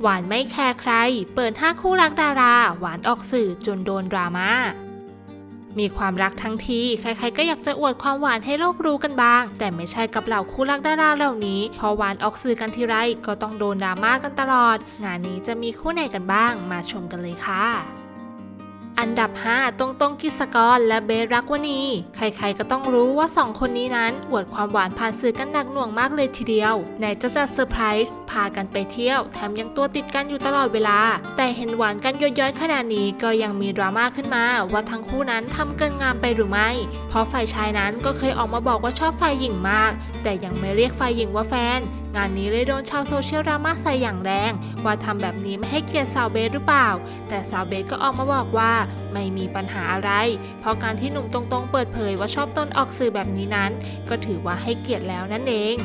หวานไม่แคร์ใคร เปิดห้าคู่รักดารา หวานออกสื่อจนโดนดราม่า มีความรักทั้งที ใครๆ ก็อยากจะอวดความหวานให้โลกรู้กันบ้าง แต่ไม่ใช่กับเหล่าคู่รักดาราเหล่านี้ พอหวานออกสื่อกันทีไรก็ต้องโดนดราม่ากันตลอด งานนี้จะมีคู่ไหนกันบ้าง มาชมกันเลยค่ะ อันดับ 5 ตรงตรงกิสกรและเบสรักวนีใครๆก็ต้องรู้ว่าสองคนนี้นั้นอวดความหวานผ่านสื่อกันหนักหน่วงมากเลยทีเดียวไหนจะจัดเซอร์ไพรส์พากันไปเที่ยวแถมยังตัวติดกันอยู่ตลอดเวลา แต่เห็นหวานกันย้อยๆขนาดนี้ก็ยังมีดราม่าขึ้นมาว่าทั้งคู่นั้นทำเกินงามไปหรือไม่ เพราะฝ่ายชายนั้นก็เคยออกมาบอกว่าชอบฝ่ายหญิงมาก แต่ยังไม่เรียกฝ่ายหญิงว่าแฟน งานนี้เลยโดนชาวโซเชียลดราม่าใส่อย่างแรง ว่าทำแบบนี้ไม่ให้เกียรติสาวเบสหรือเปล่า แต่สาวเบสก็ออกมาบอกว่าไม่มีปัญหาอะไร เพราะการที่หนุ่มตรงๆ เปิดเผยว่าชอบต้นออกสื่อแบบนี้นั้น ก็ถือว่าให้เกียรติแล้วนั่นเอง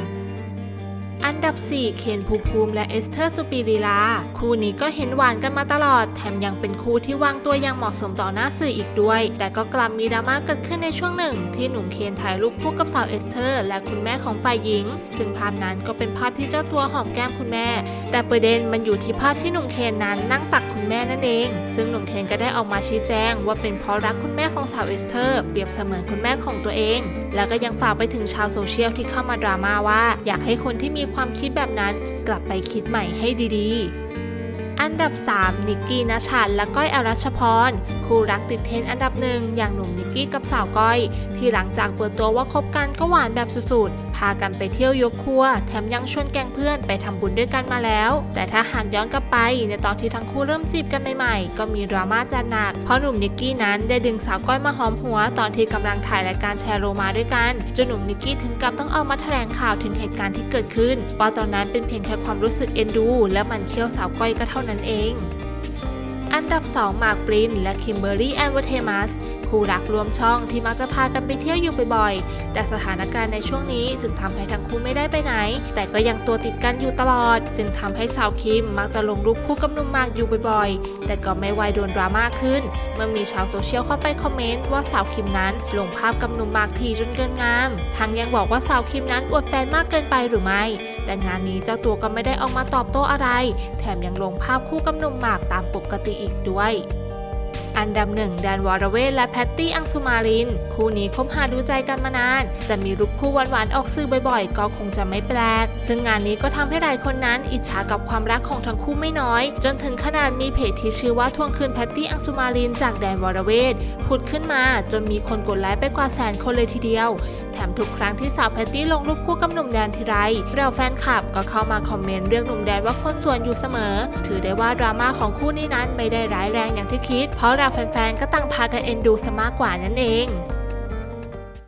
อันดับ 4 เคนภูภูมิและเอสเธอร์สุปีรีลา คู่นี้ก็เห็นหวานกันมาตลอด แถมยังเป็นคู่ที่วางตัวอย่างเหมาะสมต่อหน้าสื่ออีกด้วย แต่ก็กลับมีดราม่าเกิดขึ้นในช่วงหนึ่ง ที่หนุ่มเคนถ่ายรูปคู่กับสาวเอสเธอร์ และคุณแม่ของฝ่ายหญิง ซึ่งภาพนั้นก็เป็นภาพที่เจ้าตัวหอมแก้มคุณแม่ แต่ประเด็นมันอยู่ที่ภาพที่หนุ่มเคนนั้นนั่งตักคุณแม่นั่นเอง ซึ่งหนุ่มเคนก็ได้ออกมาชี้แจง ว่าเป็นเพราะรักคุณแม่ของสาวเอสเธอร์ เปรียบเสมือนคุณแม่ของตัวเอง แล้วก็ยังฝากไปถึงชาวโซเชียลที่เข้ามาดราม่าว่าอยากให้คนที่มีความคิดแบบนั้นกลับไปคิดใหม่ให้ดีๆ อันดับ 3 นิกกี้นชันและก้อยอรัชพร คู่รักติดเทรนด์อันดับหนึ่งอย่างหนุ่มนิกกี้กับสาวก้อย ที่หลังจากเปิดตัวว่าคบกันก็หวานแบบสุดๆ พากันไปเที่ยวยกครัว แถมยังชวนแก๊งเพื่อนไปทำบุญด้วยกันมาแล้ว แต่ถ้าหากย้อนกลับไป ในตอนที่ทั้งคู่เริ่มจีบกันใหม่ๆ ก็มีดราม่าจัดหนัก เพราะหนุ่มนิกกี้นั้นได้ดึงสาวก้อยมาหอมหัว ตอนที่กำลังถ่ายรายการแชร์โรมาด้วยกันจนหนุ่มนิกกี้ถึงกับต้องเอามาแถลงข่าวถึงเหตุการณ์ที่เกิดขึ้นว่าตอนนั้นเป็นเพียงแค่ความรู้สึกเอ็นดู และมันเคี้ยวสาวก้อยก็เท่านั้นเอง อันดับ2มาร์กปรินและคิมเบอรี่แอนเวเทมัสคู่รักรวมช่องที่มักจะพากันไปเที่ยวอยู่บ่อยๆ แต่สถานการณ์ในช่วงนี้จึงทำให้ทั้งคู่ไม่ได้ไปไหน แต่ก็ยังตัวติดกันอยู่ตลอด จึงทำให้สาวคิมมักจะลงรูปคู่กับหนุ่มมากอยู่บ่อยๆ แต่ก็ไม่ไวโดนดราม่าขึ้น เมื่อมีชาวโซเชียลเข้าไปคอมเมนต์ว่าสาวคิมนั้นลงภาพกับหนุ่มมากทีจนเกินงามทางยังบอกว่าสาวคิมนั้นอวดแฟนมากเกินไปหรือไม่ แต่งานนี้เจ้าตัวก็ไม่ได้ออกมาตอบโต้อะไร แถมยังลงภาพคู่กับหนุ่มหมากตามปกติอีกด้วย อันดับหนึ่งแดนวอรเวทและแพตตี้อังสุมาริน คู่นี้คบหาดูใจกันมานาน จะมีรูปคู่หวานๆออกสื่อบ่อยๆ ก็คงจะไม่แปลก ซึ่งงานนี้ก็ทำให้หลายคนนั้นอิจฉากับความรักของทั้งคู่ไม่น้อย จนถึงขนาดมีเพจที่ชื่อว่าทวงคืนแพตตี้อังสุมารินจากแดนวอรเวทผุดขึ้นมาจนมีคนกดไลค์ไปกว่าแสนคนเลยทีเดียว แถมทุกครั้งที่สาวแพตตี้ลงรูปคู่กับหนุ่มแดนทีไรเราแฟนคลับก็เข้ามาคอมเมนต์เรื่องหนุ่มแดนว่าคนส่วนอยู่เสมอ ถือได้ว่าดราม่าของคู่นี้นั้นไม่ได้ร้ายแรงอย่างที่คิด เพราะเราแฟนๆ ก็ต่างพากันเอ็นดูซะมากกว่านั่นเอง